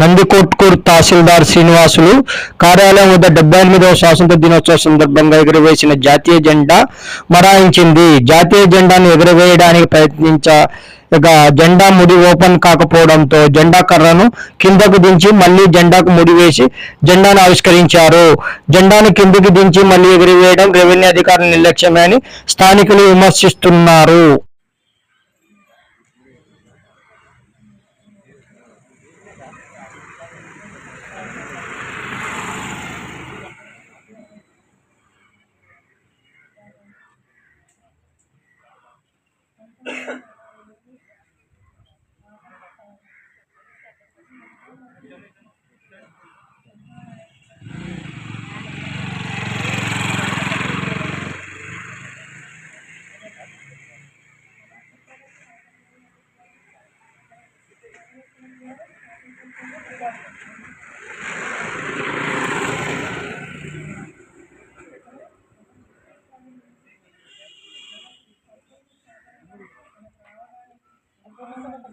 నందికొట్కూరు తహసీల్దార్ శ్రీనివాసులు కార్యాలయం వద్ద డెబ్బై ఎనిమిదవ స్వాతంత్ర దినోత్సవ సందర్భంగా ఎగురవేసిన జాతీయ జెండా మరాయించింది. జాతీయ జెండాను ఎగురవేయడానికి ప్రయత్నించగా జెండా ముడి ఓపెన్ కాకపోవడంతో జెండా కర్రను కిందకు దించి మళ్ళీ జెండాకు ముడి వేసి జెండాను ఆవిష్కరించారు. జెండాను కిందికి దించి మళ్ళీ ఎగురవేయడం రెవెన్యూ అధికారుల నిర్లక్ష్యమే అని స్థానికులు విమర్శిస్తున్నారు.